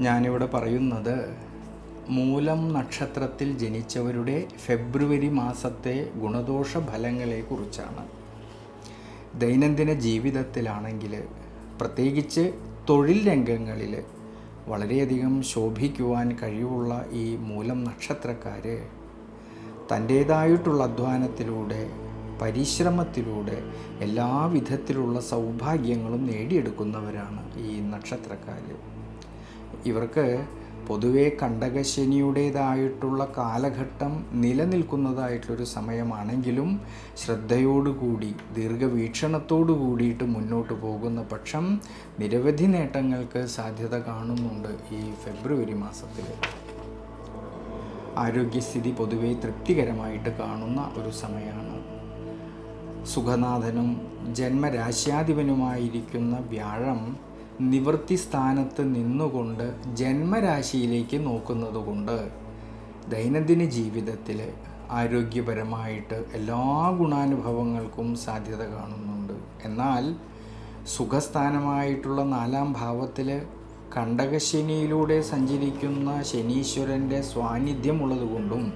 ഞാനിവിടെ പറയുന്നത് മൂലം നക്ഷത്രത്തിൽ ജനിച്ചവരുടെ ഫെബ്രുവരി മാസത്തെ ഗുണദോഷ ഫലങ്ങളെക്കുറിച്ചാണ് ദൈനംദിന ജീവിതത്തിലാണെങ്കിൽ പ്രത്യേകിച്ച് തൊഴിൽ രംഗങ്ങളിൽ വളരെയധികം ശോഭിക്കുവാൻ കഴിവുള്ള ഈ മൂലം നക്ഷത്രക്കാർ തന്റേതായിട്ടുള്ള അധ്വാനത്തിലൂടെ പരിശ്രമത്തിലൂടെ എല്ലാവിധത്തിലുള്ള സൗഭാഗ്യങ്ങളും നേടിയെടുക്കുന്നവരാണ് ഈ നക്ഷത്രക്കാർ ഇവർക്ക് പൊതുവെ കണ്ടകശനിയുടേതായിട്ടുള്ള കാലഘട്ടം നിലനിൽക്കുന്നതായിട്ടുള്ളൊരു സമയമാണെങ്കിലും ശ്രദ്ധയോടുകൂടി ദീർഘവീക്ഷണത്തോടു കൂടിയിട്ട് മുന്നോട്ട് പോകുന്ന പക്ഷം നിരവധി നേട്ടങ്ങൾക്ക് സാധ്യത കാണുന്നുണ്ട് ഈ ഫെബ്രുവരി മാസത്തിൽ ആരോഗ്യസ്ഥിതി പൊതുവെ തൃപ്തികരമായിട്ട് കാണുന്ന ഒരു സമയമാണ്. സുഖനാഥനും ജന്മരാശ്യാധിപനുമായിരിക്കുന്ന വ്യാഴം നിവൃത്തി സ്ഥാനത്ത് നിന്നുകൊണ്ട് ജന്മരാശിയിലേക്ക് നോക്കുന്നതുകൊണ്ട് ദൈനംദിന ജീവിതത്തിൽ ആരോഗ്യപരമായിട്ട് എല്ലാ ഗുണാനുഭവങ്ങൾക്കും സാധ്യത കാണുന്നുണ്ട്. എന്നാൽ സുഖസ്ഥാനമായിട്ടുള്ള നാലാം ഭാവത്തിൽ കണ്ടകശനിയിലൂടെ സഞ്ചരിക്കുന്ന ശനീശ്വരന്റെ സ്വാന്നിധ്യമുള്ളതുകൊണ്ടും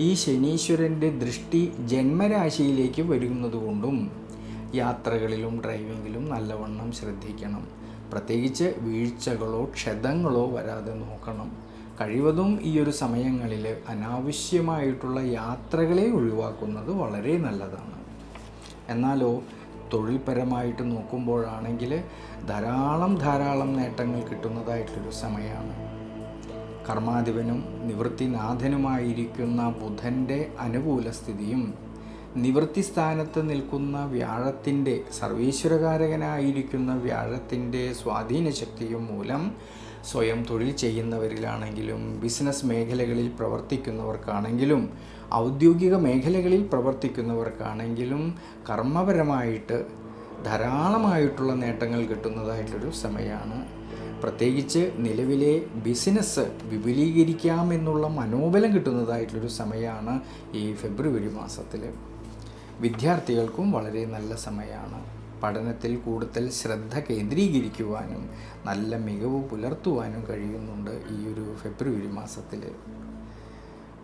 ഈ ശനീശ്വരന്റെ ദൃഷ്ടി ജന്മരാശിയിലേക്ക് വരുന്നതുകൊണ്ടും യാത്രകളിലും ഡ്രൈവിങ്ങിലും നല്ലവണ്ണം ശ്രദ്ധിക്കണം. പ്രത്യേകിച്ച് വീഴ്ചകളോ ക്ഷതങ്ങളോ വരാതെ നോക്കണം. കഴിവതും ഈ ഒരു സമയങ്ങളിൽ അനാവശ്യമായിട്ടുള്ള യാത്രകളെ ഒഴിവാക്കുന്നത് വളരെ നല്ലതാണ്. എന്നാലോ തൊഴിൽപരമായിട്ട് നോക്കുമ്പോഴാണെങ്കിൽ ധാരാളം ധാരാളം നേട്ടങ്ങൾ കിട്ടുന്നതായിട്ടൊരു സമയമാണ് കർമാധിപനും നിവൃത്തിനാഥനുമായിരിക്കുന്ന ബുധന്റെ അനുകൂല സ്ഥിതിയും നിവൃത്തി സ്ഥാനത്ത് നിൽക്കുന്ന വ്യാഴത്തിന്റെ സർവീശ്വരകാരകനായിരിക്കുന്ന വ്യാഴത്തിന്റെ സ്വാധീന ശക്തിയും മൂലം സ്വയം തൊഴിൽ ചെയ്യുന്നവരിലാണെങ്കിലും ബിസിനസ് മേഖലകളിൽ പ്രവർത്തിക്കുന്നവർക്കാണെങ്കിലും ഔദ്യോഗിക മേഖലകളിൽ പ്രവർത്തിക്കുന്നവർക്കാണെങ്കിലും കർമ്മപരമായിട്ട് ധാരാളമായിട്ടുള്ള നേട്ടങ്ങൾ കിട്ടുന്നതായിട്ടൊരു സമയമാണ് പ്രത്യേകിച്ച് നിലവിലെ ബിസിനസ് വിപുലീകരിക്കാമെന്നുള്ള മനോബലം കിട്ടുന്നതായിട്ടുള്ളൊരു സമയമാണ് ഈ ഫെബ്രുവരി മാസത്തിൽ വിദ്യാർത്ഥികൾക്കും വളരെ നല്ല സമയമാണ്. പഠനത്തിൽ കൂടുതൽ ശ്രദ്ധ കേന്ദ്രീകരിക്കുവാനും നല്ല മികവ് പുലർത്തുവാനും കഴിയുന്നുണ്ട് ഈ ഒരു ഫെബ്രുവരി മാസത്തിൽ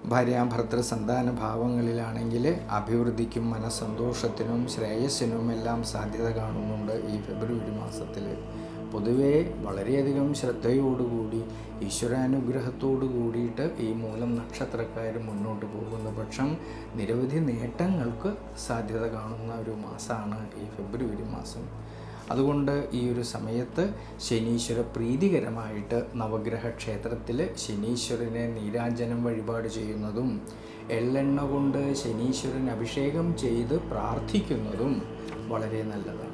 ഭാര്യാഭർത്തൃ സന്താന ഭാവങ്ങളിലാണെങ്കിൽ അഭിവൃദ്ധിക്കും മനസ്സന്തോഷത്തിനും ശ്രേയസ്സിനും എല്ലാം സാധ്യത കാണുന്നുണ്ട് ഈ ഫെബ്രുവരി മാസത്തിൽ. പൊതുവേ വളരെയധികം ശ്രദ്ധയോടുകൂടി ഈശ്വരാനുഗ്രഹത്തോടു കൂടിയിട്ട് ഈ മൂലം നക്ഷത്രക്കാർ മുന്നോട്ട് പോകുന്ന പക്ഷം നിരവധി നേട്ടങ്ങൾക്ക് സാധ്യത കാണുന്ന ഒരു മാസമാണ് ഈ ഫെബ്രുവരി മാസം. അതുകൊണ്ട് ഈ ഒരു സമയത്ത് ശനീശ്വര പ്രീതികരമായിട്ട് നവഗ്രഹ ക്ഷേത്രത്തിൽ ശനീശ്വരനെ നീരാഞ്ജനം വഴിപാട് ചെയ്യുന്നതും എള്ളെണ്ണ കൊണ്ട് ശനീശ്വരൻ അഭിഷേകം ചെയ്ത് പ്രാർത്ഥിക്കുന്നതും വളരെ നല്ലതാണ്.